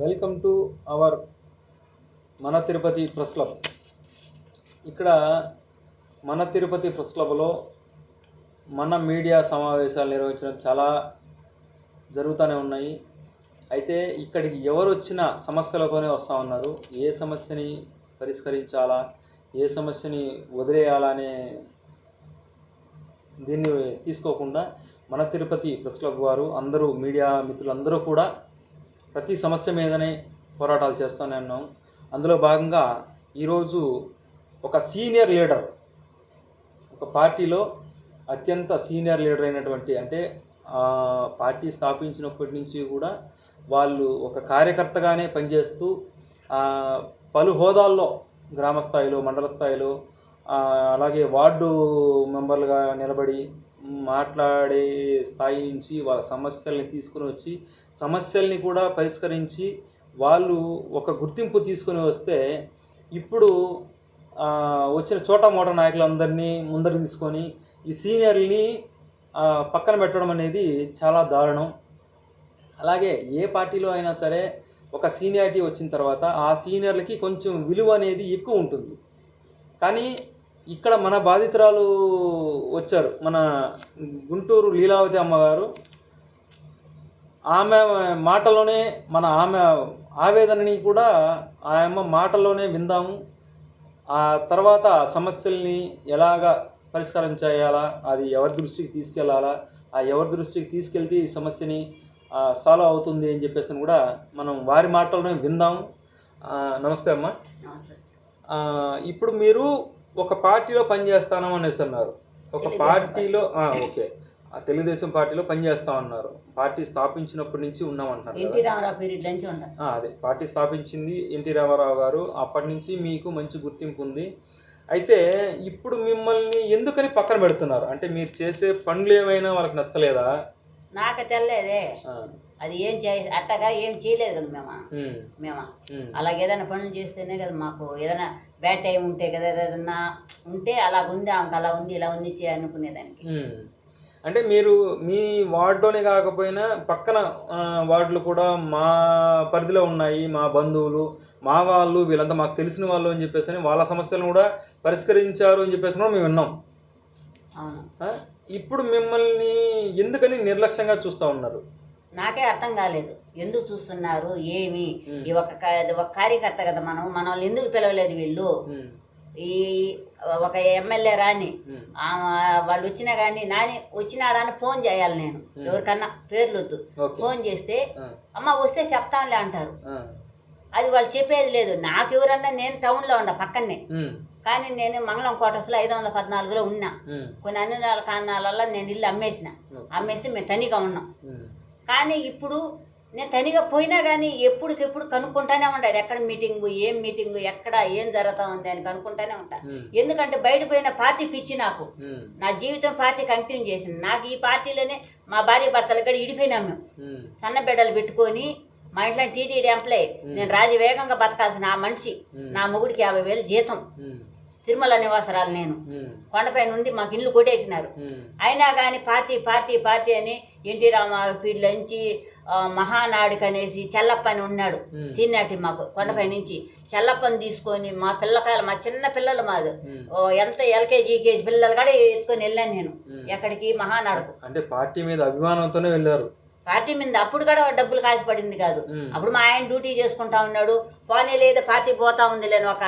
Welcome to our మన Tirupati press club. ఇక్కడ మన తిరుపతి ప్రెస్ క్లబ్లో మన మీడియా సమావేశాలు నిర్వహించడం చాలా జరుగుతూనే ఉన్నాయి. అయితే ఇక్కడికి ఎవరు వచ్చినా సమస్యలతోనే వస్తూ ఉన్నారు. ఏ సమస్యని పరిష్కరించాలా ఏ సమస్యని వదిలేయాలా అనే దీన్ని తీసుకోకుండా మన తిరుపతి ప్రెస్ క్లబ్ వారు అందరూ మీడియా మిత్రులందరూ కూడా ప్రతి సమస్య మీదనే పోరాటాలు చేస్తూనే ఉన్నాం. అందులో భాగంగా ఈరోజు ఒక సీనియర్ లీడర్ ఒక పార్టీలో అత్యంత సీనియర్ లీడర్ అయినటువంటి అంటే పార్టీ స్థాపించినప్పటి నుంచి కూడా వాళ్ళు ఒక కార్యకర్తగానే పనిచేస్తూ పలు హోదాల్లో గ్రామ స్థాయిలో మండల స్థాయిలో అలాగే వార్డు మెంబర్లుగా నిలబడి మాట్లాడే స్థాయి నుంచి వాళ్ళ సమస్యల్ని తీసుకుని వచ్చి సమస్యల్ని కూడా పరిష్కరించి వాళ్ళు ఒక గుర్తింపు తీసుకొని వస్తే ఇప్పుడు వచ్చిన చోట మోట నాయకులందరినీ ముందర తీసుకొని ఈ సీనియర్ని పక్కన పెట్టడం అనేది చాలా దారుణం. అలాగే ఏ పార్టీలో అయినా సరే ఒక సీనియారిటీ వచ్చిన తర్వాత ఆ సీనియర్లకి కొంచెం విలువ అనేది ఎక్కువ ఉంటుంది. కానీ ఇక్కడ మన బాధితురాలు వచ్చారు. మన గుంటూరు లీలావతి అమ్మగారు. ఆమె మాటలోనే మన ఆమె ఆవేదనని కూడా ఆమె మాటల్లోనే విందాము. ఆ తర్వాత సమస్యల్ని ఎలాగా పరిష్కారం చేయాలా అది ఎవరి దృష్టికి తీసుకెళ్ళాలా ఆ ఎవరి దృష్టికి తీసుకెళ్తే ఈ సమస్యని సాల్వ్ అవుతుంది అని చెప్పేసి కూడా మనం వారి మాటల్లోనే విందాము. ఆ, నమస్తే అమ్మా. ఆ, ఇప్పుడు మీరు ఒక పార్టీలో పనిచేస్తాను అనేసి అన్నారు. ఒక పార్టీలో ఓకే. తెలుగుదేశం పార్టీలో పనిచేస్తా ఉన్నారు పార్టీ స్థాపించినప్పటి నుంచి ఆ, అదే. పార్టీ స్థాపించింది ఎన్టీ రామారావు గారు. అప్పటి నుంచి మీకు మంచి గుర్తింపు ఉంది. అయితే ఇప్పుడు మిమ్మల్ని ఎందుకని పక్కన పెడుతున్నారు? అంటే మీరు చేసే పనులు ఏమైనా వాళ్ళకి నచ్చలేదా? నాకు తెల్లేదే. ఆ, అది ఏం చే అట్టగా ఏం చేయలేదు కదా మేము. మేము. అలాగే ఏదైనా పనులు చేస్తేనే కదా మాకు ఏదైనా బ్యాడ్ టైం ఉంటే కదా ఏదైనా ఉంటే అలా ఉంది ఆమెకు అలా ఉంది ఇలా ఉంది అనుకునేదానికి. అంటే మీరు మీ వార్డులోనే కాకపోయినా పక్కన వార్డులు కూడా మా పరిధిలో ఉన్నాయి మా బంధువులు మా వాళ్ళు వీళ్ళంతా మాకు తెలిసిన వాళ్ళు అని చెప్పేసి వాళ్ళ సమస్యలను కూడా పరిష్కరించారు అని చెప్పేసి కూడా మేము విన్నాం? ఇప్పుడు మిమ్మల్ని ఎందుకని నిర్లక్ష్యంగా చూస్తూ ఉన్నారు? నాకే అర్థం కాలేదు. ఎందుకు చూస్తున్నారు? ఏమి. ఈ ఒక ఒక కార్యకర్త కదా మనం. మన వాళ్ళు ఎందుకు పిలవలేదు వీళ్ళు? ఈ ఒక ఎమ్మెల్యే రాని వాళ్ళు వచ్చినా కానీ నాని వచ్చినాడని ఫోన్ చేయాలి నేను. ఎవరికన్నా పేర్లు వద్దు ఫోన్ చేస్తే అమ్మ వస్తే చెప్తాంలే అంటారు. అది వాళ్ళు చెప్పేది లేదు. నాకు ఎవరన్నా నేను టౌన్లో ఉండ పక్కనే కానీ నేను మంగళం క్వార్టర్స్లో ఐదు వందల పద్నాలుగులో ఉన్నా. కొన్ని అన్ని కారణాల నేను ఇల్లు అమ్మేసిన. అమ్మేసి మేము తనిగా ఉన్నాం. కానీ ఇప్పుడు నేను తనిగా పోయినా కానీ ఎప్పటికెప్పుడు కనుక్కుంటానే ఉంటాడు ఎక్కడ మీటింగు ఏం మీటింగు ఎక్కడ ఏం జరుగుతా ఉంది అని కనుక్కుంటానే ఉంటా. ఉమ్, ఎందుకంటే బయట పోయిన పార్టీ పిచ్చి నాకు. నా జీవితం పార్టీకి అంకితం చేసింది. నాకు ఈ పార్టీలోనే మా భార్య భర్తలు కూడా ఇడిపోయినాం మేము. సన్న బిడ్డలు పెట్టుకొని మా ఇంట్లో టీటీడీ ఎంప్లాయ్. నేను రాజవేగంగా బతకాల్సిన ఆ మనిషి. నా మొగుడికి యాభై వేలు జీతం. తిరుమల నివాసరాలు నేను. కొండపై నుండి మాకు ఇల్లు కొట్టేసినారు. అయినా కానీ పార్టీ పార్టీ పార్టీ అని ఎన్టీ రామాపీడ్ల నుంచి ఆ, మహానాడుకి అనేసి చెల్లప్ప అని ఉన్నాడు. సీనియారిటీ మాకు కొండపై నుంచి. చెల్లప్పని తీసుకొని మా పిల్లకాయలు మా చిన్న పిల్లలు మాది. ఎంత ఎల్కేజీ యూకేజీ పిల్లలు కూడా ఎత్తుకొని వెళ్ళాను నేను. ఎక్కడికి మహానాడుకు. అంటే పార్టీ మీద అభిమానంతోనే వెళ్ళారు. పార్టీ మీద అప్పుడు కూడా డబ్బులు కాసి పడింది కాదు. అప్పుడు మా ఆయన డ్యూటీ చేసుకుంటా ఉన్నాడు. పోనీ లేదా పార్టీ పోతా ఉంది లేని ఒక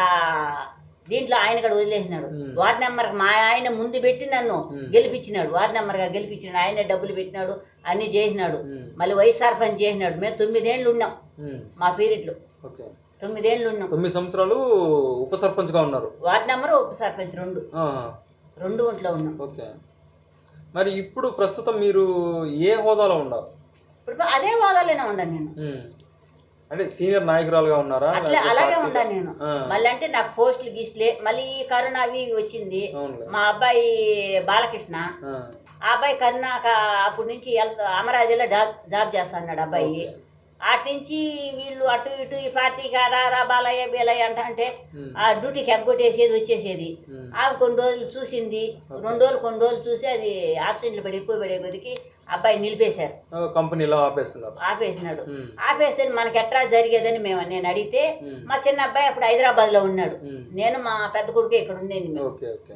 దీంట్లో ఆయన కూడా వదిలేసినాడు. వార్డు నెంబర్ మా ఆయన ముందు పెట్టి నన్ను. గెలిపించినాడు. వార్డు నెంబర్గా గెలిపించినాడు. ఆయనే డబ్బులు పెట్టినాడు అన్నీ చేసినాడు. మళ్ళీ వైఎస్ఆర్ పని చేసినాడు. మేము తొమ్మిదేళ్ళు ఉన్నాం మా పీరియడ్లో. ఓకే. తొమ్మిదేళ్ళు ఉన్నాం. తొమ్మిది సంవత్సరాలు ఉప సర్పంచ్గా ఉన్నారు. వార్డు నెంబర్ ఉప సర్పంచ్ రెండు రెండు ఒంట్లో ఉన్నాం. ఓకే. మరి ఇప్పుడు ప్రస్తుతం మీరు ఏ హోదాలో ఉన్నారు ఇప్పుడు అదే హోదాలోనే ఉన్నాను నేను. అంటే సీనియర్ నాయకురాలుగా ఉన్నారా? అట్లా అలాగే? ఉన్నాను నేను. మళ్ళీ అంటే నాకు పోస్టులు గీస్టులే మళ్ళీ కరోనా అవి ఇవి వచ్చింది. మా అబ్బాయి బాలకృష్ణ. ఆ, అబ్బాయి కరుణాక అప్పటి నుంచి అమరాజీలో జాబ్ జాబ్ చేస్తా అన్నాడు అబ్బాయి. అటు నుంచి వీళ్ళు అటు ఇటు ఈ పార్టీకి రా రా బాలయ్య బీలయ్య అంట అంటే ఆ డ్యూటీకి ఎగ్గొట్టేసేది వచ్చేసేది. ఆమె కొన్ని రోజులు చూసింది. రెండు రోజులు కొన్ని రోజులు చూసి అది ఆబ్సెంట్లు పడి ఎక్కువ పడే కొద్దికి అబ్బాయి నిలిపేశారు. కంపెనీలో ఆపేస్తున్నారు. ఆపేసినాడు. ఆపేస్తే మనకి ఎట్లా జరిగేదని మేము నేను అడిగితే మా చిన్న అబ్బాయి అప్పుడు హైదరాబాద్లో ఉన్నాడు. నేను మా పెద్ద కొడుకు ఇక్కడ ఉండేది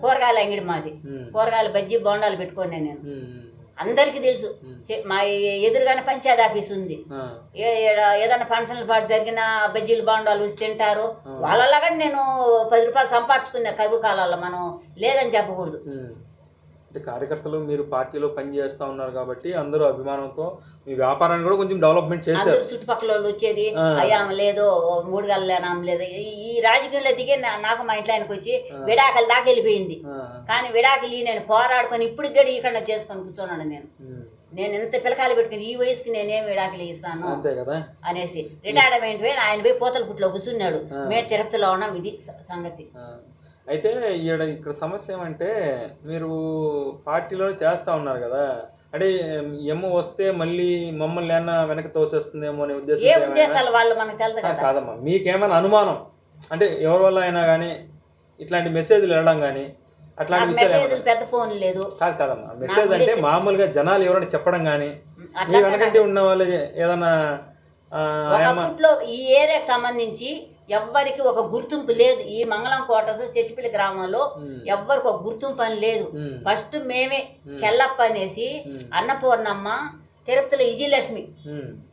కూరగాయల అంగిడి మాది. కూరగాయలు బజ్జీ బోండాలు పెట్టుకునే నేను. అందరికీ తెలుసు. మా ఎదురుగానే పంచాయతీ ఆఫీస్ ఉంది. ఏదైనా ఫంక్షన్లు పాటు జరిగిన బజ్జీలు బాండాలు తింటారు. వాళ్ళలాగా నేను పది రూపాయలు సంపాదించుకునే కరువు కాలాల్లో మనం లేదని చెప్పకూడదు. అంటే కార్యకర్తలు మీరు పార్టీలో పని చేస్తా ఉన్నారు కాబట్టి అందరూ అభిమానంతో మీ వ్యాపారాన్ని కూడా కొంచెం డెవలప్మెంట్ చేశారు. అందరు చుట్టుపక్కల వచ్చేది. అయ్యా లేదు మూడు గల్లేనా లేదు. ఈ- రాజకీయంలో దిగే నాకు మా ఇంట్లో ఆయనకు వచ్చి. విడాకలు దాకా వెళ్ళిపోయింది. కానీ విడాకులు నేను పోరాడుకొని ఇప్పుడు గడి ఇక్కడ చేసుకొని కూర్చున్నాను నేను. నేను ఎంత పిలకాయలు పెట్టుకుని ఈ వయసుకి నేనేం విడాకులు ఇస్తాను అనేసి రిటైర్మెంట్ పోయి ఆయన పోయి పోతల పుట్లో కూర్చున్నాడు. మేము తిరుపతిలో ఉన్నాం ఇది సంగతి. అయితే ఈడ ఇక్కడ సమస్య ఏమంటే మీరు పార్టీలో చేస్తా ఉన్నారు కదా అంటే ఎమ్మ వస్తే మళ్ళీ మమ్మల్ని ఏమన్నా వెనక్కి తోసేస్తుందేమో అనే ఏ ఉద్దేశం ఏమైనా? ఉద్దేశాలు వాళ్ళు మనకు తెలదు ఆ, కదా. కాదమ్మా. మీకేమైనా అనుమానం? అంటే ఎవరి వల్ల అయినా కానీ ఇట్లాంటి మెసేజ్లు వెళ్ళడం కానీ అట్లాంటి నాకు విషయాలు మెసేజ్లు ఏమైనా? పెద్ద ఫోన్ లేదు. కాదు కాదమ్మా. మెసేజ్ నాకు అంటే మామూలుగా జనాలు ఎవరైనా చెప్పడం కానీ మీ అట్లా వెనకంటే ఉన్న వాళ్ళు ఏదైనా ఆ, ఆయమ్మ ఒకప్పట్లో ఈ ఏరియాకి సంబంధించి ఎవ్వరికి ఒక గుర్తింపు లేదు. ఈ మంగళం కోటస్ చెట్టిపల్లి గ్రామంలో ఎవ్వరికి ఒక గుర్తింపు అని లేదు. ఫస్ట్ మేమే చెల్లప్ప అనేసి అన్నపూర్ణమ్మ తిరుపతిలో విజయలక్ష్మి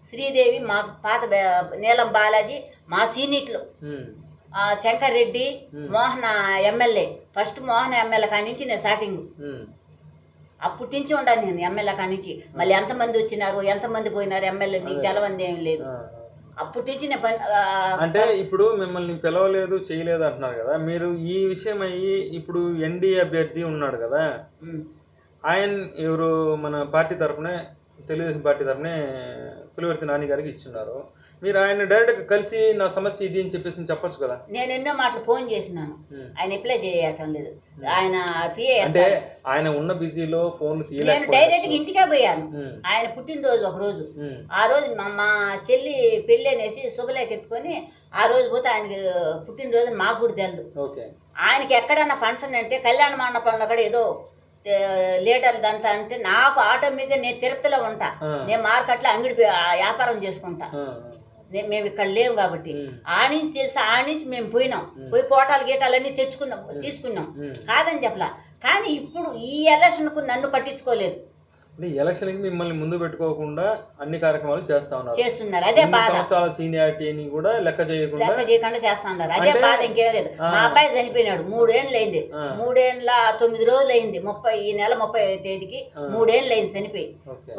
శ్రీదేవి మా పాత నీలం బాలాజీ మా సీనిట్లు Shankar Reddy. Mohana MLA. First Mohana MLA కాడి నుంచి నేను స్టార్టింగ్. అప్పటి నుంచి ఉండాలి నేను ఎమ్మెల్యే కాడి నుంచి. మళ్ళీ ఎంతమంది వచ్చినారు ఎంతమంది పోయినారు ఎమ్మెల్యే నీకు. తెలవంది ఏం లేదు. పని అంటే ఇప్పుడు మిమ్మల్ని పిలవలేదు చేయలేదు అంటున్నారు కదా. మీరు ఈ విషయం అయ్యి ఇప్పుడు ఎన్డీఏ అభ్యర్థి ఉన్నాడు కదా. ఆయన ఎవరు? మన పార్టీ తరపునే తెలుగుదేశం పార్టీ తరపునే పులివర్తి నాని గారికి ఇచ్చున్నారు. మీరు ఆయన డైరెక్ట్గా కలిసి నా సమస్య ఇది అని చెప్పేసి చెప్పొచ్చు కదా? నేను ఎన్నో మాటలు ఫోన్ చేసినాను. ఆయన అప్లై చేయటం లేదు. ఆయన అంటే ఆయన ఉన్న బిజీలో ఫోన్లు నేను తీయలేకపోవచ్చు ఇంటికే పోయాను. ఆయన పుట్టినరోజు ఒక రోజు. ఆ రోజు మా చెల్లి పెళ్ళి అనేసి శుభలేఖ ఎత్తుకొని ఆ రోజు పోతే ఆయనకి పుట్టినరోజు మాకు కూడా తెలియదు ఓకే. ఆయనకి ఎక్కడన్నా ఫంక్షన్ అంటే కళ్యాణ మండపంలో కూడా ఏదో లీటర్ దంతా అంటే నాకు ఆటోమేటిక్గా నేను తిరుపతిలో ఉంటా. నేను మార్కెట్లో అంగడి వ్యాపారం చేసుకుంటా. మేము ఇక్కడ లేవు కాబట్టి. ఆ నుంచి తెలిసి? ఆ నుంచి మేము పోయినాం. పోయి పోటాలు గీటాలన్నీ తెచ్చుకున్నాం తీసుకున్నాం. కాదని చెప్పలా. కానీ ఇప్పుడు ఈ ఎలక్షన్కు నన్ను పట్టించుకోలేదు. అంటే ఎలక్షన్కి మిమ్మల్ని ముందు పెట్టుకోకుండా అన్ని కార్యక్రమాలు చేస్తా ఉన్నారు. చేస్తున్నారు. అదే బాధ. సంవత్సరాల సీనియారిటీని కూడా లెక్క చేయకుండా లెక్క చేయకుండా చేస్తా ఉన్నారు అదే బాధ ఇంకేం లేదు. మా అబ్బాయి చనిపోయినాడు. మూడేళ్ళు అయింది. మూడేళ్ళ తొమ్మిది రోజులు అయింది ముప్పై ఈ నెల ముప్పై తేదీకి. మూడేళ్ళు అయింది చనిపోయి.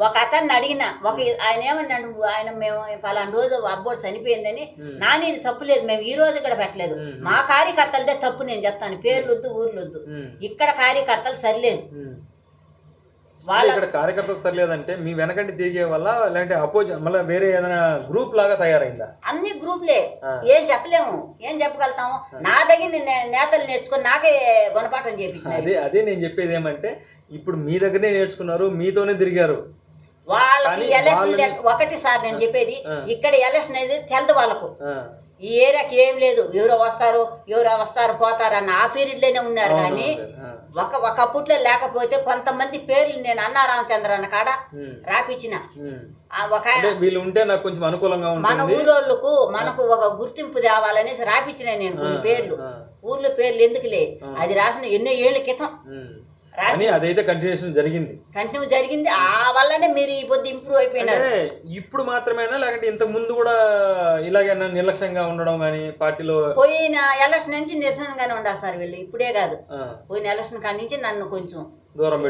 ఒక అతన్ని అడిగిన ఒక ఆయన ఏమన్నాడు ఆయన మేము పలానా రోజు అబ్బోడు చనిపోయిందని. ఉమ్. నాని ఇది తప్పు లేదు. మేము ఈ రోజు ఇక్కడ పెట్టలేదు. మా కార్యకర్తలదే తప్పు నేను చెప్తాను. పేర్లు వద్దు ఊర్లు వద్దు ఉమ్, ఇక్కడ కార్యకర్తలు సరిలేదు. ఇక్కడ కార్యకర్తలు సరిలేదంటే మీ వెనకంటి తిరిగే వల్ల లేదంటే అపోజ్ మళ్ళీ వేరే ఏదైనా గ్రూప్ లాగా తయారైందా? అన్ని గ్రూపులే. ఏం చెప్పలేము. ఏం చెప్పగలుగుతాము? నా దగ్గర నేతలు నేర్చుకొని నాకే గుణపాఠం చేపించినారు అదే అదే నేను చెప్పేది ఏమంటే ఇప్పుడు మీ దగ్గరనే నేర్చుకున్నారు మీతోనే తిరిగారు. వాళ్ళకి ఎలక్షన్ ఒకటి సార్ నేను చెప్పేది. ఇక్కడ ఎలక్షన్ అనేది తెలదు వాళ్ళకు. ఈ ఏరియాకి ఏం లేదు. ఎవరో వస్తారు ఎవరో వస్తారు పోతారు అన్న ఆ పీరియడ్లోనే ఉన్నారు కానీ ఒక ఒకప్పట్లో లేకపోతే కొంతమంది పేర్లు నేను అన్నా రామచంద్ర అన్న కాడ రాపిచ్చిన. ఒక వీళ్ళు ఉంటే నాకు కొంచెం అనుకూలంగా మన ఊరోళ్ళకు మనకు ఒక గుర్తింపు తేవాలనేసి రాపిచ్చిన నేను పేర్లు. ఊర్లో పేర్లు ఎందుకులే. అది రాసిన ఎన్నో ఏళ్ళ క్రితం. అదైతే కంటిన్యూషన్ జరిగింది. కంటిన్యూ జరిగింది. ఆ వల్లనే మీరు ఈ పొద్దు ఇంప్రూవ్ అయిపోయినారు. ఇప్పుడు మాత్రమేనా లేకంటే ఇంతకు ముందు కూడా ఇలాగే నిర్లక్ష్యంగా ఉండడం కానీ పార్టీలో పోయిన ఎలక్షన్ నుంచి నిరసనగానే ఉండాలి సార్ వీళ్ళు. ఇప్పుడే కాదు. పోయిన ఎలక్షన్ కాడి నుంచి నన్ను కొంచెం దూరం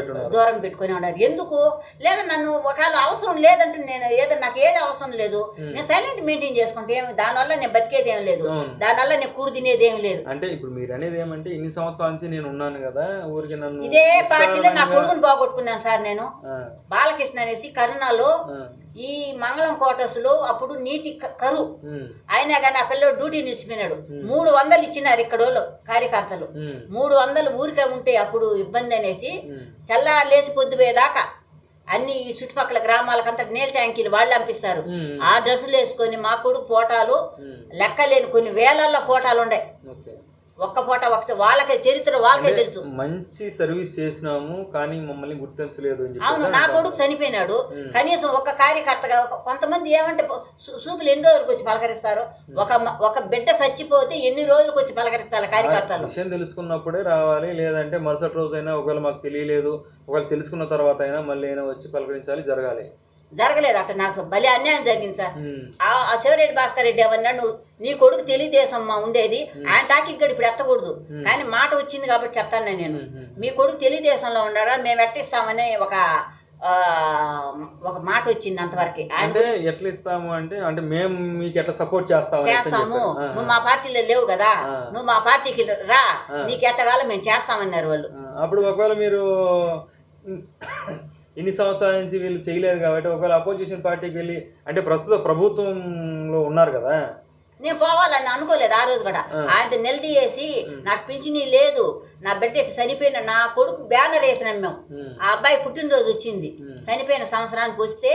పెట్టుకొని ఉన్నారు. ఎందుకు? లేదా నన్ను ఒకవేళ అవసరం లేదంటే నేను ఏదో నాకు ఏది అవసరం లేదు. నేను సైలెంట్ మెయింటైన్ చేసుకుంటే ఏమి దానివల్ల నేను బతికేది ఏం లేదు. దానివల్ల నేను కూడి తినేది ఏం లేదు. అంటే ఇప్పుడు మీరు అనేది ఏమంటే ఇన్ని సంవత్సరాల నుంచి నేను ఉన్నాను కదా ఊరికి నన్ను ఇదే పార్టీలో నా కొడుకుని పోగొట్టుకున్నాను సార్ నేను. బాలకృష్ణ అనేసి కరుణాలో ఈ మంగళం కోటర్స్లో అప్పుడు నీటి కరువు అయినా కానీ ఆ పిల్లడు డ్యూటీ నిలిచిపోయినాడు. మూడు వందలు ఇచ్చినారు ఇక్కడ కార్యకర్తలు. మూడు వందలు ఊరికే ఉంటే అప్పుడు ఇబ్బంది అనేసి ఉమ్, తెల్లారు లేచి పొద్దుపోయేదాకా అన్ని ఈ చుట్టుపక్కల గ్రామాలకంతా నీళ్ళ ట్యాంకీలు వాళ్ళు పంపిస్తారు ఆ డ్రెస్సులు వేసుకొని మా కొడుకు పోటాలు లెక్కలేని కొన్ని వేలల్లో పోటాలు ఉండే ఒక్క పూట ఒక వాళ్ళకే చరిత్ర వాళ్ళకే తెలుసు. మంచి సర్వీస్ చేసినాము కానీ మమ్మల్ని గుర్తించలేదు అవును నా. కొడుకు చనిపోయినాడు. కనీసం ఒక కార్యకర్తగా కొంతమంది ఏమంటే సూపులు ఎన్ని రోజులకు వచ్చి పలకరిస్తారు? ఒక ఒక బిడ్డ చచ్చిపోతే ఎన్ని రోజులకు వచ్చి పలకరించాలి కార్యకర్తలు? విషయం తెలుసుకున్నప్పుడే రావాలి లేదంటే మరుసటి రోజైనా ఒకవేళ మాకు తెలియలేదు ఒకవేళ తెలుసుకున్న తర్వాత అయినా మళ్ళీ అయినా వచ్చి పలకరించాలి జరగాలి. జరగలేదు అట్ట నాకు భలే అన్యాయం జరిగింది సార్. ఆ శివరెడ్డి భాస్కర్ రెడ్డి ఏమన్నాడు నువ్వు నీ కొడుకు తెలుగుదేశం మా ఉండేది. ఆయన టాకి ఇక్కడ ఇప్పుడు ఎత్తకూడదు. కానీ మాట వచ్చింది కాబట్టి చెప్తాను నేను. మీ కొడుకు తెలుగుదేశంలో ఉన్నాడా? మేము ఎట్టిస్తామని ఒక ఒక మాట వచ్చింది అంతవరకు. అంటే ఎట్లా ఇస్తాము అంటే అంటే మేము మీకు ఎట్లా సపోర్ట్ చేస్తాము. చేస్తాము నువ్వు మా పార్టీలో లేవు కదా. నువ్వు మా పార్టీకి రా. నీకు ఎట్టగాలో మేము చేస్తామన్నారు వాళ్ళు. అప్పుడు ఒకవేళ మీరు ఇన్ని సంవత్సరాల నుంచి వీళ్ళు చేయలేదు కాబట్టి ఒకవేళ అపోజిషన్ పార్టీకి వెళ్ళి అంటే ప్రస్తుత ప్రభుత్వంలో ఉన్నారు కదా. నేను పోవాలని అనుకోలేదు ఆ రోజు కూడా. ఆయన నిలదీయేసి నాకు పింఛనీ లేదు నా బిడ్డ ఇటు చనిపోయిన నా కొడుకు బ్యానర్ వేసినాం మేము. ఆ అబ్బాయి పుట్టినరోజు వచ్చింది. చనిపోయిన సంవత్సరానికి వస్తే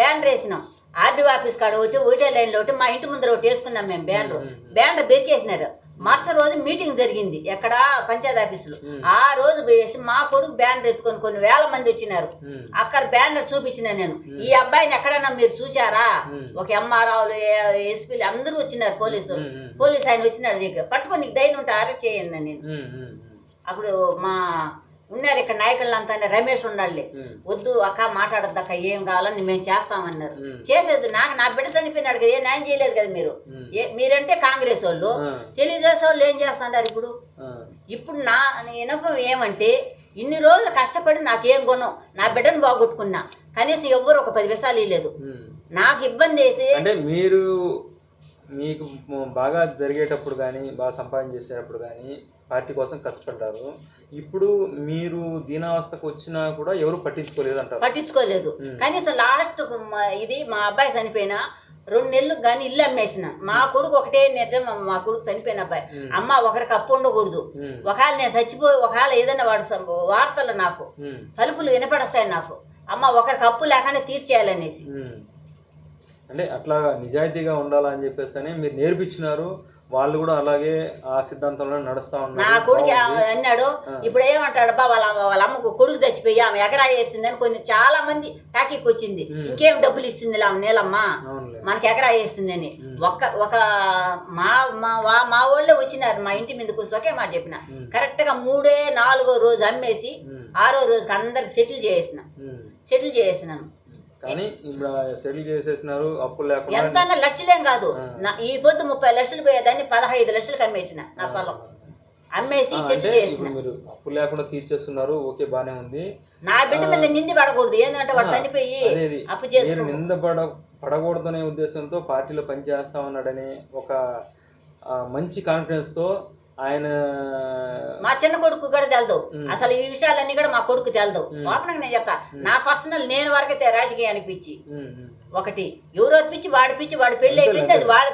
బ్యానర్ వేసినాం. ఆర్డీ ఆఫీస్ కాడ ఒకటి ఒకటే లైన్లో ఒకటి మా ఇంటి ముందర ఒకటి వేసుకున్నాం మేము బ్యానర్. బ్యానర్ బెరికేసినారు. మరుసటి రోజు మీటింగ్ జరిగింది ఎక్కడ పంచాయతీ ఆఫీసులో. ఆ రోజు వేసి మా కొడుకు బ్యానర్ ఎత్తుకొని కొన్ని వేల మంది వచ్చినారు. అక్కడ బ్యానర్ చూపించిన నేను. ఈ అబ్బాయిని ఎక్కడైనా మీరు చూశారా? ఉమ్. ఒక ఎంఆర్ఆవులు ఎస్పీలు అందరూ వచ్చినారు పోలీసులు. పోలీసు ఆయన వచ్చినాడు పట్టుకొని నీకు ధైర్యం ఉంటే అరెస్ట్ చేయండి నేను. అప్పుడు మా ఉన్నారు ఇక్కడ నాయకులంతా రమేష్ ఉండాలి. వద్దు అక్క మాట్లాడద్దు అక్క ఏం కావాలని మేము చేస్తామన్నారు. చేసేది నాకు నా బిడ్డ చనిపోయినాడు కదా ఏ న్యాయం చేయలేదు కదా మీరు? మీరంటే కాంగ్రెస్ వాళ్ళు. తెలుగుదేశం వాళ్ళు ఏం చేస్తున్నారు ఇప్పుడు? ఇప్పుడు నా వినపం ఏమంటే ఇన్ని రోజులు కష్టపడి నాకేం గుణం? నా బిడ్డను బాగొట్టుకున్నా. కనీసం ఎవ్వరు ఒక పది విసాలు ఇవ్వలేదు. నాకు ఇబ్బంది వేసి అంటే మీరు మీకు బాగా జరిగేటప్పుడు కానీ బాగా సంపాదన చేసేటప్పుడు కానీ పార్టీ కోసం కష్టపడ్డారు. ఇప్పుడు మీరు దీనావస్థకు వచ్చినా కూడా ఎవరు పట్టించుకోలేదు. అంటారు పట్టించుకోలేదు. కనీసం లాస్ట్ ఇది మా అబ్బాయి చనిపోయినా రెండు నెలలు కానీ ఇల్లు అమ్మేసిన. మా కొడుకు ఒకటే నిర్ణయం మా- కొడుకు చనిపోయిన అబ్బాయి. అమ్మ ఒకరికి అప్పు ఉండకూడదు. ఒకవేళ నేను చచ్చిపోయి ఒకవేళ ఏదైనా వాడు వార్తలు నాకు తలుపులు వినపడస్తాయి నాకు. అమ్మ ఒకరికి అప్పు లేకుండా తీర్చేయాలనేసి. అంటే అట్లా నిజాయితీగా ఉండాలని చెప్పేసి మీరు నేర్పించినారు వాళ్ళు కూడా అలాగే ఆ సిద్ధాంతంలో నడుస్తా నా ఉన్నారు కొడుకు బాగుంది. అన్నాడు. ఇప్పుడు ఏమంటాడు బా వాళ్ళ వాళ్ళ అమ్మకు కొడుకు చచ్చిపోయి ఆమె ఎగరా వేస్తుందని కొన్ని చాలా మంది టాకీకి వచ్చింది. ఇంకేం డబ్బులు ఇస్తుంది ఆమె నీలమ్మ మనకి ఎకరా వేస్తుందని. ఒక్క ఒక మా మా మా వాళ్ళే వచ్చినారు మా ఇంటి మీదకి వస్తే ఒకే మాట చెప్పిన ఉమ్. కరెక్ట్గా మూడే నాలుగో రోజు అమ్మేసి ఆరో రోజుకి అందరికి సెటిల్ చేసేసిన ఉమ్. సెటిల్ చేసేసినాను కానీ ఇప్పుడు సెటిల్ చేసేసినారు అప్పులు లేకుండా ఎంత లక్షలేం కాదు. నా ఈ పొద్దు ముప్పై లక్షలు పోయేదాన్ని పదహైదు లక్షలకు అమ్మేసిన నా స్థలం. అమ్మేసి సెటిల్ చేసిన. మీరు అప్పు లేకుండా తీర్చేస్తున్నారు ఓకే బానే ఉంది. నా బిడ్డ మీద నింది పడకూడదు. ఏంటంటే వాడు చనిపోయి అప్పు చేసుకో నింద పడ పడకూడదనే ఉద్దేశంతో పార్టీలో పనిచేస్తా ఉన్నాడని ఒక మంచి కాన్ఫిడెన్స్తో ఆయన మా చిన్న కొడుకు కూడా తెలదు. అసలు ఈ విషయాలన్నీ కూడా మా కొడుకు తెలదు. ఉమ్. ఓపెన్గా నేను చెప్తా. నా పర్సనల్ నేను వరకైతే రాజకీయానికి పిచ్చి. ఒకటి ఎవరో పిచ్చి వాడి పిచ్చి వాడి పెళ్ళి అయిపోయింది. అది వాళ్ళు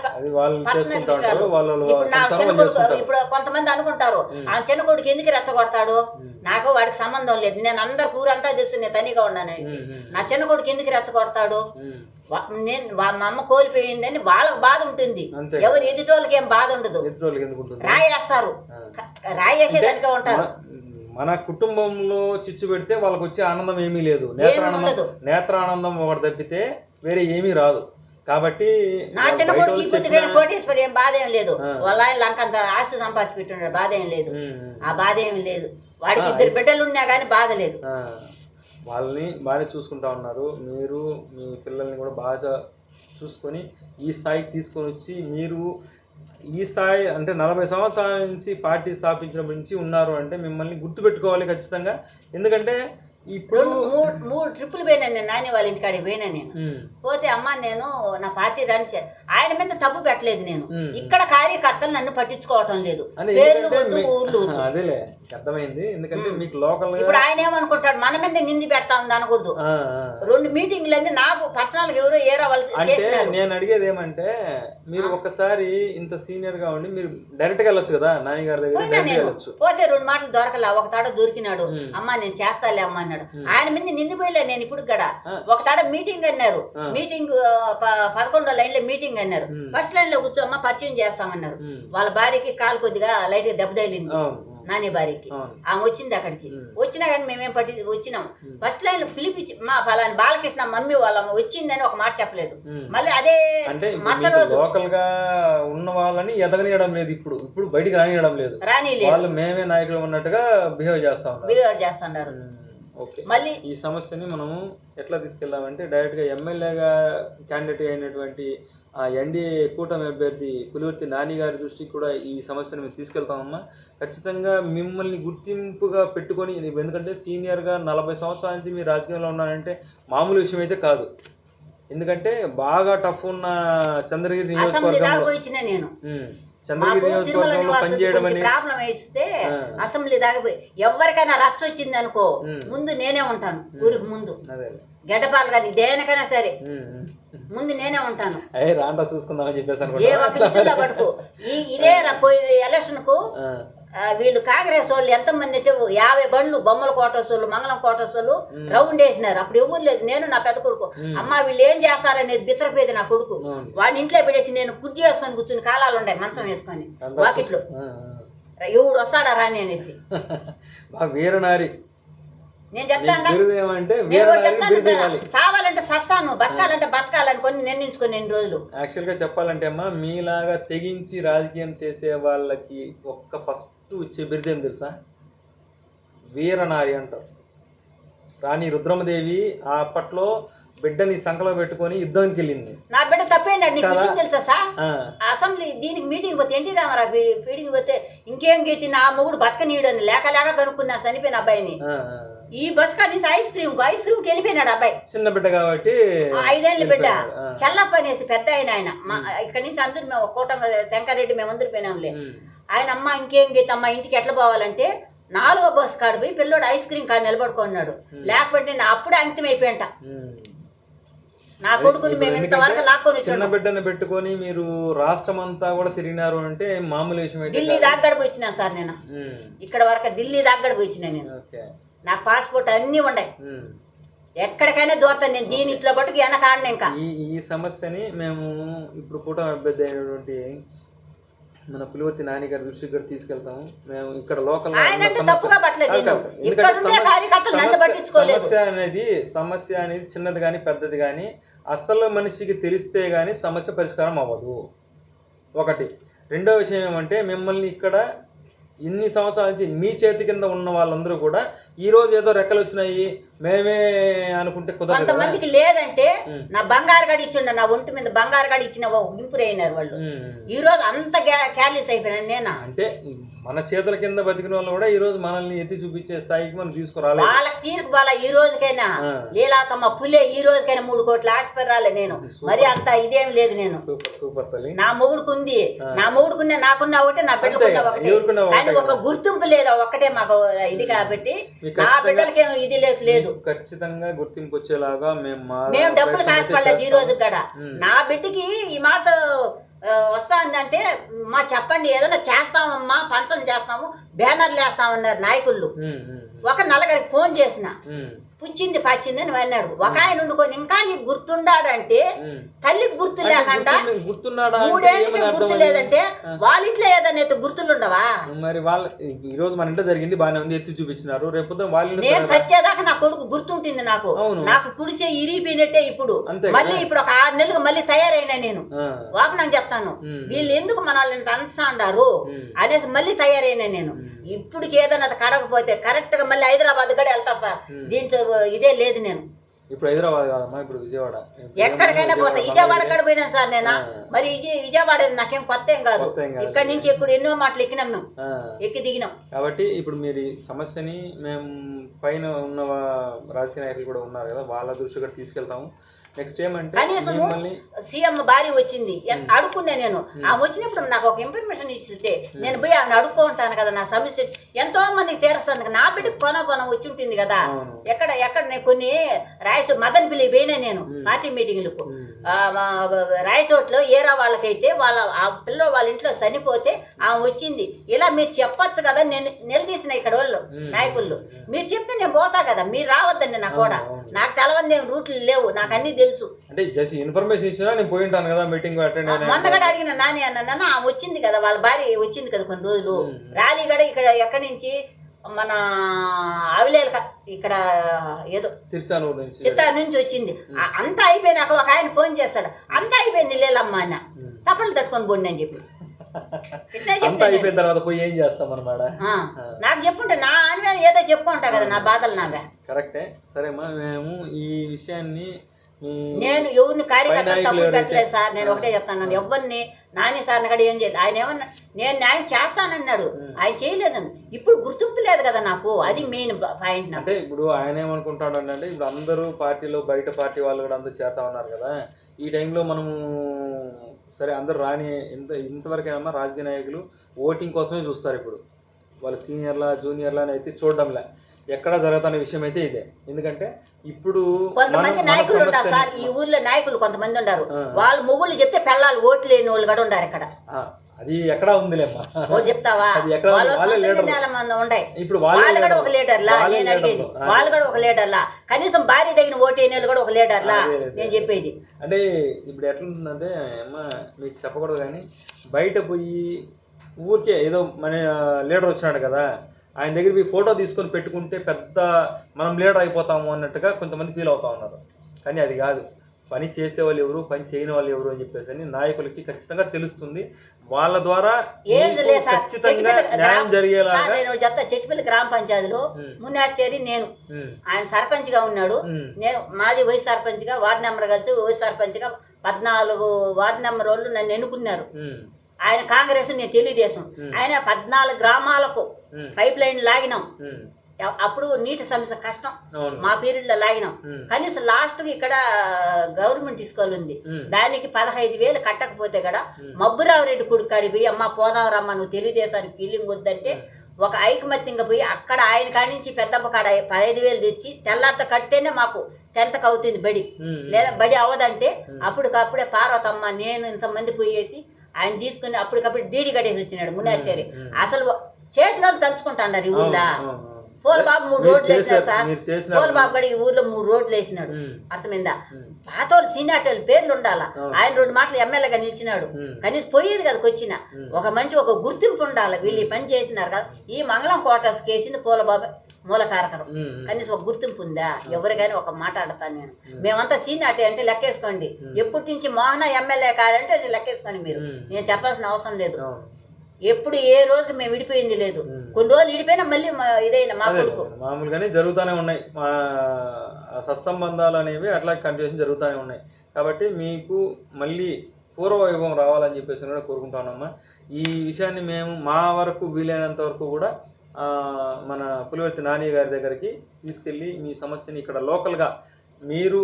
పర్సనల్ విషయాలు. ఇప్పుడు నా చిన్న కొడుకు ఇప్పుడు కొంతమంది అనుకుంటారు. ఆ చిన్న కొడుకు ఎందుకు రెచ్చగొడతాడు? నాకు వాడికి సంబంధం లేదు. నేను అందరు కూరంతా తెలుసు నేను తనిగా ఉమ్, నా చిన్న కొడుకు ఎందుకు రెచ్చగొడతాడు? నేను మా అమ్మ కోల్పోయిందని వాళ్ళకి బాధ ఉంటుంది. ఎవరు ఎదుటోళ్ళకి ఏం బాధ ఉండదు. రాయేస్తారు. రాయేసేదానికే ఉంటారు. మన- కుటుంబంలో చిచ్చు పెడితే వాళ్ళకి వచ్చే ఆనందం ఏమీ లేదు. నేత్రానందం నేత్రానందం ఒకటి తప్పితే వేరే ఏమీ రాదు. కాబట్టి నా చిన్న కొడుకు ఇప్పుడు కోటేశ్వరి ఏం బాధ ఏం లేదు. వాళ్ళ ఆయన లంకంత ఆస్తి సంపాదించి పెట్టున్నాడు బాధ ఏం లేదు. ఆ బాధ ఏమి లేదు. వాడికి ఇద్దరు బిడ్డలు ఉన్నా కానీ బాధ లేదు. వాళ్ళని బాగానే చూసుకుంటా ఉన్నారు. మీరు మీ పిల్లల్ని కూడా బాగా చూసుకొని ఈ స్థాయికి తీసుకొని వచ్చి మీరు ఈ స్థాయి అంటే నలభై సంవత్సరాల నుంచి పార్టీ స్థాపించినప్పటి నుంచి ఉన్నారు అంటే మిమ్మల్ని గుర్తుపెట్టుకోవాలి ఖచ్చితంగా. ఎందుకంటే ఇప్పుడు మూడు మూడు ట్రిప్పులు పోయినా నేను నాని వాళ్ళ ఇంటికాడికి పోయినా నేను. పోతే అమ్మ నేను నా పార్టీ రన్ ఆయన మీద తప్పు పెట్టలేదు నేను. ఇక్కడ కార్యకర్తలు నన్ను పట్టించుకోవటం లేదు. పేర్లు వద్దు ఊర్లు. అదేలే అర్థమైంది. ఎందుకంటే. మీకు లోకల్ ఇప్పుడు ఆయన ఏమనుకుంటాడు? మన మీద నింది పెడతా ఉంది అనకూడదు. రెండు మీటింగ్లన్నీ నాకు పర్సనల్గా ఎవరో ఏరా వాళ్ళు చేసినారు. నేను అడిగేది ఏమంటే మీరు ఒక్కసారి ఇంత సీనియర్గా ఉండి మీరు డైరెక్ట్గా వెళ్ళొచ్చు కదా? నాని గారి దగ్గర పోతే రెండు మాటలు దొరకలే. ఒక తాడ దొరికినాడు. అమ్మ నేను చేస్తాలే అమ్మ అన్నాడు. అన్నాడు. ఆయన మీద నిందిపోయలే నేను ఇప్పుడు ఆ. ఒక తాడ మీటింగ్ అన్నారు. మీటింగ్ పదకొండో లైన్లో మీటింగ్ అన్నారు. ఫస్ట్ లైన్లో కూర్చోమ్మా పరిచయం చేస్తామన్నారు. వాళ్ళ భార్యకి కాలు కొద్దిగా లైట్గా దెబ్బ తగిలింది అవును అవును. నాని భార్యకి ఆమె వచ్చింది అక్కడికి. వచ్చినా కానీ మేమేం పట్టి వచ్చినాం. ఫస్ట్ లైన్లో పిలిపించి మా ఫలాని బాలకృష్ణ మమ్మీ వాళ్ళ వచ్చిందని ఒక మాట చెప్పలేదు. మళ్ళీ అదే లోకల్గా ఉన్న వాళ్ళని ఎదగనియడం లేదు ఇప్పుడు ఇప్పుడు బయటికి రానియడం లేదు రాని లేదు వాళ్ళు మేమే నాయకులు ఉన్నట్టుగా బిహేవ్ చేస్తా బిహేవ్ చేస్తున్నారు మళ్ళీ ఈ సమస్యని మనము ఎట్లా తీసుకెళ్దామంటే డైరెక్ట్గా ఎమ్మెల్యేగా క్యాండిడేట్ అయినటువంటి ఎన్డీఏ కూటమి అభ్యర్థి పులివర్తి నాని గారి దృష్టికి కూడా ఈ సమస్యను మేము తీసుకెళ్తామమ్మా. ఖచ్చితంగా మిమ్మల్ని గుర్తింపుగా పెట్టుకొని ఎందుకంటే సీనియర్గా నలభై సంవత్సరాల నుంచి మీరు రాజకీయంలో ఉన్నారంటే మామూలు విషయం అయితే కాదు. ఎందుకంటే బాగా టఫ్ ఉన్న చంద్రగిరి నియోజకవర్గంలో చంద్రగిరి నియోజకవర్గంలో పనిచేయడం ప్రాబ్లం వేస్తే. అసెంబ్లీ దాకా పోయి ఎవరికైనా రచ్చ వచ్చింది అనుకో. ముందు నేనే ఉంటాను ఊరికి ముందు. గడ్డపాలు కానీ దేనికైనా సరే. ముందు నేనే ఉంటాను. రాండా చూసుకుందామని చెప్పేసి ఏ ఒక్క అనుకుంటా విషయంలో పట్టుకో ఈ ఇదే రా పోయిన ఎలక్షన్కు వీళ్ళు కాంగ్రెస్ వాళ్ళు ఎంతమంది అంటే యాభై బండ్లు బొమ్మల కోటర్స్ వాళ్ళు మంగళం ఉమ్. రౌండ్ వేసినారు. అప్పుడు ఎవరు లేదు. నేను నా పెద్ద కొడుకు. అమ్మ వీళ్ళు ఏం చేస్తారనేది బిత్తరపోయేది నా కొడుకు. వాడిని ఇంట్లో పెట్టేసి నేను కుర్చీ వేసుకొని కూర్చుని కాలాలు ఉండే మంచం వేసుకొని వాకిట్లో. ఎవడు వస్తాడా రాని అనేసి. వీరనారి. నేను చెప్తాను సావాలంటే సస్తాను బతకాలంటే బతకాలని కొన్ని నిర్ణయించుకొని ఎన్ని రోజులు. యాక్చువల్గా చెప్పాలంటే అమ్మా మీలాగా తెగించి రాజకీయం చేసే వాళ్ళకి ఒక్క ఫస్ట్ ఇచ్చే బిరుదు తెలుసా? వీరనారి అంటారు. రాణి రుద్రమదేవి ఆ అప్పట్లో బిడ్డని సంకలో పెట్టుకొని యుద్ధానికి వెళ్ళింది. నా బిడ్డ తప్పేనాడు నీకు? విషయం తెలుసా సా ఆ, ఆ అసెంబ్లీ దీనికి మీటింగ్ పోతే ఎన్టీ రామారావు? ఫీడింగ్ పోతే ఇంకేం గీతి? నా మొగుడు బతకనీయడని లేక లేక కనుక్కున్నాడు చనిపోయిన అబ్బాయిని. ఈ బస్ కాడ నుంచి ఐస్ క్రీమ్ ఐస్ క్రీమ్కి వెళ్ళిపోయినాడు అబ్బాయి. చిన్న బిడ్డ కాబట్టి ఐదేళ్ళ బిడ్డ. చల్లప్ప అనేసి పెద్ద ఆయన ఆయన. ఇక్కడి నుంచి అందరు మేము కోటం శంకరెడ్డి మేము అందరు పోయినాంలే. ఉమ్, ఆయన అమ్మ ఇంకేం గీత అమ్మ ఇంటికి ఎట్లా పోవాలంటే నాలుగో బస్ కాడ పోయి పిల్లోడు ఐస్ క్రీమ్ కాడ నిలబడుకున్నాడు. లేకపోతే నా అప్పుడే అంకితం అయిపోయింట. నా కొడుకుని మేము ఇంతవరకు లాక్కొని చిన్న బిడ్డను పెట్టుకొని మీరు రాష్ట్రం అంతా కూడా తిరిగినారు అంటే మామూలు విషయం ఢిల్లీ. దాకా వచ్చినా సార్ నేను. ఇక్కడ వరకు ఢిల్లీ దాకా వచ్చినా నేను. నాకు పాస్పోర్ట్ అన్నీ ఉన్నాయి. ఎక్కడికైనా దూరతాను నేను. దీని ఇంట్లో పట్టుకు వెనకాడను ఇంకా. ఈ సమస్యని మేము ఇప్పుడు కూటమి అభ్యర్థి అయినటువంటి మన పులివర్తి నాని గారి దృష్టికి కూడా తీసుకెళ్తాము. మేము ఇక్కడ లోకల్ సమస్య అనేది సమస్య అనేది చిన్నది కానీ పెద్దది కానీ అసలు మనిషికి తెలిస్తే కానీ సమస్య పరిష్కారం అవ్వదు. ఒకటి. రెండో విషయం ఏమంటే మిమ్మల్ని ఇక్కడ ఇన్ని సంవత్సరాల నుంచి మీ చేతి కింద ఉన్న వాళ్ళందరూ కూడా ఈ రోజు ఏదో రెక్కలు వచ్చినాయి మేమే అనుకుంటే కొంతమందికి లేదంటే. నా బంగారు గడి ఇచ్చిండ నా ఒంటి మీద బంగారు గడి ఇచ్చిన ఇంపురు అయినారు వాళ్ళు. ఈ రోజు అంత క్యాలీస్ అయిపోయినాను నేనా అంటే మన చేతుల కింద బతికిన వాళ్ళు కూడా ఈ రోజు మనల్ని ఎత్తి చూపించే స్థాయికి మనం తీసుకురాలేదు వాళ్ళకి తీర్పు వాళ్ళ ఈ రోజుకైనా ఆ. లీలాతమ్మ పులే ఈ రోజుకైనా మూడు కోట్ల ఆస్పత్రి రాలే నేను. మరి అంత ఇదేం లేదు నేను సూపర్ సూపర్ తల్లి నా మొగుడుకు ఉంది. నా మొగుడుకున్న నాకున్న ఒకటే నా బిడ్డకున్న ఒకటే ఒక. గుర్తింపు లేదు ఒక్కటే మాకు ఇది కాబట్టి నా బిడ్డలకి ఇది లేదు లేదు ఖచ్చితంగా గుర్తింపు వచ్చేలాగా మేము మేము డబ్బులు కాసుకోలేదు ఈ. రోజు కూడా. నా బిడ్డకి ఈ మాట ఆ, వస్తాందంటే మా చెప్పండి ఏదైనా చేస్తామమ్మా ఫంక్షన్ చేస్తాము బ్యానర్లు వేస్తామన్నారు నాయకుళ్ళు ఉమ్, ఒక నలుగురికి ఫోన్ చేసిన. పుచ్చింది పచ్చింది అని అన్నాడు ఒక ఆయన ఉండుకొని ఇంకా నీకు గుర్తుండాడంటే ఉమ్. తల్లికి గుర్తు లేకుండా మూడేళ్ళకి గుర్తు? లేదంటే. వాళ్ళ ఇంట్లో ఏదైనా ఎత్తు గుర్తులుండవా మరి వాళ్ళ ఈ రోజు మన ఇంట్లో జరిగింది బాగానే ఉంది ఎత్తి చూపించినారు. రేపు వాళ్ళ నేను? సచ్చేదాకా నా కొడుకు గుర్తుంటుంది నాకు. నాకు కుడిసే ఇరిగిపోయినట్టే ఇప్పుడు. మళ్ళీ? ఇప్పుడు ఒక ఆరు నెలలకు మళ్ళీ తయారైనా నేను. నాకు చెప్తాను. వీళ్ళు ఎందుకు అంతా ఉండారు ఉమ్, అనేసి మళ్ళీ తయారైనా నేను. ఇప్పటికి ఏదైనా అది కడగపోతే కరెక్ట్గా మళ్ళీ హైదరాబాద్ కూడా వెళ్తా సార్. దీంట్లో ఇదే లేదు నేను. ఇప్పుడు హైదరాబాద్ కాదమ్మా ఇప్పుడు విజయవాడ. ఇప్పుడు ఎక్కడికైనా పోతా విజయవాడ కాడ పోయినా సార్ నేను. మరి విజయ విజయవాడ నాకేం కొత్త ఏం కాదు. ఇక్కడ నుంచి ఇప్పుడు ఎన్నో మాటలు ఎక్కినాం మేము. ఎక్కి దిగినాం. కాబట్టి ఇప్పుడు మీరు సమస్యని మేము పైన ఉన్న రాజకీయ నాయకులు కూడా ఉన్నారు కదా వాళ్ళ దృష్టి కూడా తీసుకెళ్తాము. నెక్స్ట్ ఏమంటే మిమ్మల్ని సీఎం భార్య వచ్చింది. అడుక్కున్నా నేను. ఆమె వచ్చినప్పుడు నాకు ఒక ఇన్ఫర్మేషన్ ఇచ్చితే నేను పోయి ఆమెను అడుక్కో ఉంటాను కదా నా సమస్య. ఎంతో మందికి తీరుస్తాను నా బిడ్డకు కొన పొన వచ్చి ఉంటుంది కదా. ఎక్కడ ఎక్కడ నేను కొన్ని రాయసు మదన్ పిల్లి పోయినా నేను. పార్టీ మీటింగ్లకు రాయచోట్లో ఏరా వాళ్ళకైతే వాళ్ళ ఆ పిల్ల వాళ్ళ ఇంట్లో చనిపోతే ఆమె వచ్చింది. ఇలా మీరు చెప్పొచ్చు కదా నేను నిలదీసిన ఇక్కడ వాళ్ళు. నాయకులు మీరు చెప్తే నేను పోతా కదా మీరు రావద్దండి నా కూడా. నాకు తెలవంది రూట్లు లేవు నాకు అన్నీ తెలుసు. అంటే జస్ట్ ఇన్ఫర్మేషన్ ఇచ్చినా నేను పోయి ఉంటాను కదా మీటింగ్ అటెండ్ మొన్న కూడా అడిగిన నాని అన్న ఆమె వచ్చింది కదా వాళ్ళ భార్య వచ్చింది కదా కొన్ని రోజులు. ర్యాలీ కూడా ఇక్కడ ఎక్కడి నుంచి? మన ఆవిలేలు ఇక్కడ ఏదో చిత్తారు నుంచి వచ్చింది. అంతా అయిపోయినాక ఒక ఆయన ఫోన్ చేస్తాడు. అంతా అయిపోయింది లేలమ్మా అన్న. తప్పలు తట్టుకొని పోండి అని చెప్పి. అయిపోయిన తర్వాత పోయి ఏం చేస్తాం అనమాట ఆ, నాకు చెప్పుంటే నా అని ఏదో చెప్పుకుంటా కదా నా బాధలు నావే కరెక్టే. సరేమ్మా మేము ఈ విషయాన్ని నేను ఎవరిని కార్యకర్త నాయకులు తప్పు ఎవరైతే- పెట్టలేదు సార్. నేను ఒకటే చెప్తాను ఎవరిని నాని సార్ని కూడా ఏం చేయలేదు. ఆయన ఏమన్నా నేను న్యాయం చేస్తానన్నాడు. ఆయన చేయలేదని ఇప్పుడు గుర్తింపు లేదు కదా నాకు. అది మెయిన్ పాయింట్ అంటే ఇప్పుడు ఆయన ఏమనుకుంటాడు అంటే ఇప్పుడు అందరూ పార్టీలో బయట పార్టీ వాళ్ళు కూడా అందరూ చేస్తా ఉన్నారు కదా. ఈ టైంలో మనము సరే అందరూ రాని ఇంత ఇంతవరకు ఏమన్నా రాజకీయ నాయకులు ఓటింగ్ కోసమే చూస్తారు ఇప్పుడు. వాళ్ళు సీనియర్లా జూనియర్లా అని అయితే చూడడంలే. ఎక్కడ జరుగుతున్న విషయం అయితే ఇదే. ఎందుకంటే ఇప్పుడు కొంతమంది నాయకులు ఉంటారు సార్. ఈ ఊర్లో నాయకులు కొంతమంది ఉన్నారు. వాళ్ళు మొగుళ్ళు చెప్తే పిల్లలు ఓట్లు లేని వాళ్ళు కూడా ఉన్నారు ఇక్కడ. అది ఎక్కడ ఉందిలేమ్మా. చెప్తావా? ఉండే. ఇప్పుడు వాళ్ళు కూడా ఒక వాళ్ళే నేను అడిగేది. వాళ్ళు కూడా ఒక లీడర్లా కనీసం భార్య తగిన ఓటు అయిన కూడా ఒక అదే, అదే. నేను చెప్పేది. అంటే ఇప్పుడు ఎట్లుంటుందంటే అమ్మ మీకు చెప్పకూడదు కానీ బయట పోయి ఊరికే ఏదో మన లీడర్ వచ్చినాడు కదా ఆయన దగ్గర పోయి ఫోటో తీసుకొని పెట్టుకుంటే పెద్ద మనం లీడర్ అయిపోతాము అన్నట్టుగా కొంతమంది ఫీల్ అవుతా ఉన్నారు. కానీ అది కాదు. పని చేసేవాళ్ళు ఎవరు పని చేయని వాళ్ళు ఎవరు అని చెప్పేసి అని నాయకులకి ఖచ్చితంగా తెలుస్తుంది. వాళ్ళ ద్వారా ఖచ్చితంగా న్యాయం జరిగేలాగా నేను చెప్తా. చెట్టుపల్లి గ్రామ పంచాయతీలో మున్నాచేరి నేను. ఆయన సర్పంచ్గా ఉన్నాడు నేను మాది వైస్ సర్పంచ్గా వార్డు నెంబర్ కలిసి వైస్ సర్పంచ్గా పద్నాలుగు వార్డు నెంబర్ వాళ్ళు నన్ను ఎన్నుకున్నారు. ఆయన కాంగ్రెస్ నేను తెలుగుదేశం. ఉమ్. ఆయన పద్నాలుగు గ్రామాలకు పైప్ లైన్ లాగినాం. అప్పుడు నీటి సమస్య కష్టం. మా పీరియడ్లో లాగినాం కనీసం లాస్ట్కి ఇక్కడ గవర్నమెంట్ ఉమ్, దానికి పదహైదు వేలు కట్టకపోతే కూడా. మబ్బురావురెడ్డి కొడుకు పోయి అమ్మ పోదావరమ్మ నువ్వు తెలుగుదేశానికి ఫీలింగ్ వద్దంటే ఒక ఐకమత్యంగా పోయి అక్కడ ఆయన కాడి నుంచి పెద్దమ్మ కాడ పదహైదు వేలు తెచ్చి తెల్లారితో కడితేనే మాకు టెన్త్కి అవుతుంది బడి. లేదా బడి అవ్వదంటే. అప్పటికప్పుడే పార్వతమ్మ నేను ఇంతమంది పోయేసి ఆయన తీసుకుని అప్పటికప్పుడు డీడీ కట్టేసి వచ్చినాడు ఉమ్. అసలు చేసిన వాళ్ళు తలుచుకుంటాన్నారు ఈ ఊళ్ళో. అవును, అవును, అవును. పోల్ బాబు మూడు రోడ్లు వేసినాడు సార్. మీరు పోల్ చేసినారు బాబు కూడా ఈ ఊర్లో మూడు రోడ్లు వేసినాడు. అర్థమైందా? ఉమ్, పాత వాళ్ళు సీనియర్ వాళ్ళు పేర్లు ఉండాలా. ఆయన రెండు మాటలు ఎమ్మెల్యేగా నిలిచినాడు. కనీసం పోయేది కదా వచ్చిన. ఒక మంచి ఒక గుర్తింపు ఉండాలి. వీళ్ళు ఈ పని చేసినారు కదా. ఈ మంగళం క్వార్టర్స్ కేసింది పూలబాబు మూల ఉమ్. కనీసం ఒక గుర్తింపు ఉందా? ఎవరు కానీ ఒక మాట ఆడతాను నేను. మేమంతా సీనియార్టీ అంటే లెక్కేసుకోండి. ఎప్పటి నుంచి మోహన ఎమ్మెల్యే కాడంటే లెక్కేసుకోండి మీరు. నేను చెప్పాల్సిన అవసరం లేదు. ఎప్పుడు ఏ రోజుకి మేము విడిపోయింది లేదు. కొన్ని రోజులు విడిపోయినా మళ్ళీ ఇదైనా మా కొడుకు. మామూలుగానే జరుగుతూనే ఉన్నాయి. మా సత్సంబంధాలు అనేవి అట్లా కంటిన్యూషన్ జరుగుతూనే ఉన్నాయి. కాబట్టి మీకు మళ్ళీ పూర్వ వైభవం రావాలని చెప్పేసి కూడా కోరుకుంటానమ్మా. ఈ విషయాన్ని మేము మా వరకు వీలైనంత వరకు కూడా మన పులివర్తి నాని గారి దగ్గరికి తీసుకెళ్ళి మీ సమస్యని ఇక్కడ లోకల్గా మీరు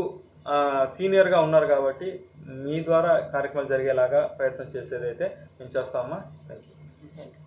సీనియర్గా ఉన్నారు కాబట్టి మీ ద్వారా కార్యక్రమాలు జరిగేలాగా ప్రయత్నం చేసేదైతే మేము చేస్తామమ్మా. Thank you to take